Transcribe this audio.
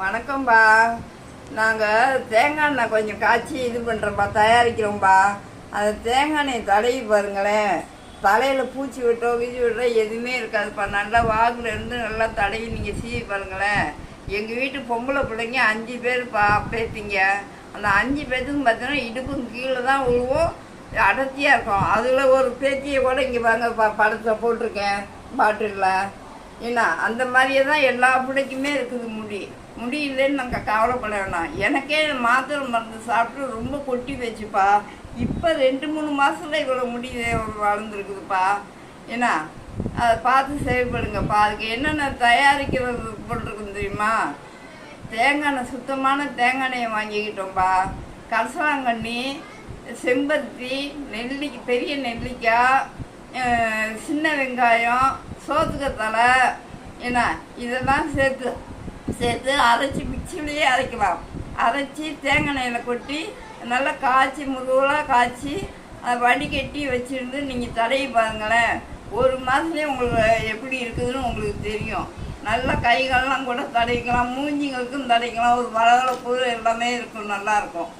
வணக்கம்பா. நாங்கள் தேங்காய் எண்ணெய் கொஞ்சம் காய்ச்சி இது பண்ணுறோம்ப்பா தயாரிக்கிறோம்ப்பா அந்த தேங்காய் எண்ணெய் தடவி பாருங்களேன். தலையில் பூச்சி விட்டோ கிச்சி விட்டோ எதுவுமே இருக்காதுப்பா நல்லா வாகுல இருந்து நல்லா தடவி நீங்கள் சீவி பாருங்களேன். எங்கள் வீட்டு பொம்பளை பிள்ளைங்க அஞ்சு பேருப்பா பேத்திங்க. அந்த அஞ்சு பேத்துக்கும் பார்த்தீங்கன்னா இடுப்பும் கீழே தான் உழுவோம் அடர்த்தியாக இருக்கும். அதில் ஒரு பேத்தியை கூட இங்கே பாருங்க ப படத்தை போட்டிருக்கேன் பாட்டிலில். என்ன அந்த மாதிரியே தான் எல்லா பிள்ளைக்குமே இருக்குது முடி. முடி இல்லைன்னு நாங்கள் கவலைப்பட வேணாம். எனக்கே மாத்திரை மருந்து சாப்பிட்டு ரொம்ப கொட்டி வச்சுப்பா இப்போ ரெண்டு மூணு மாதத்துல இவ்வளோ முடி வளர்ந்துருக்குதுப்பா. என்ன அதை பார்த்து செயல்படுங்கப்பா. அதுக்கு என்னென்ன தயாரிக்கிறது போட்டிருக்கும் தெரியுமா? தேங்காய் எண்ணெய் சுத்தமான தேங்காய் எண்ணெயை வாங்கிக்கிட்டோம்ப்பா கரசலாங்கண்ணி செம்பருத்தி நெல்லிக்கு பெரிய நெல்லிக்காய் சின்ன வெங்காயம் சோத்துக்கத்தலை என்ன இதெல்லாம் சேர்த்து சேர்த்து அரைச்சி மிக்சிலேயே அரைக்கலாம். அரைச்சி தேங்காய் எண்ணெயில் கொட்டி நல்லா காய்ச்சி முருகலாக காய்ச்சி அதை வடிகட்டி வச்சுருந்து நீங்கள் தடையை பாருங்களேன். ஒரு மாதத்துலேயே உங்களுக்கு எப்படி இருக்குதுன்னு உங்களுக்கு தெரியும். நல்லா கைகள்லாம் கூட தடவிக்கலாம் மூஞ்சிங்களுக்கும் தடைக்கலாம் ஒரு வளவளப்பு எல்லாமே இருக்கும் நல்லாயிருக்கும்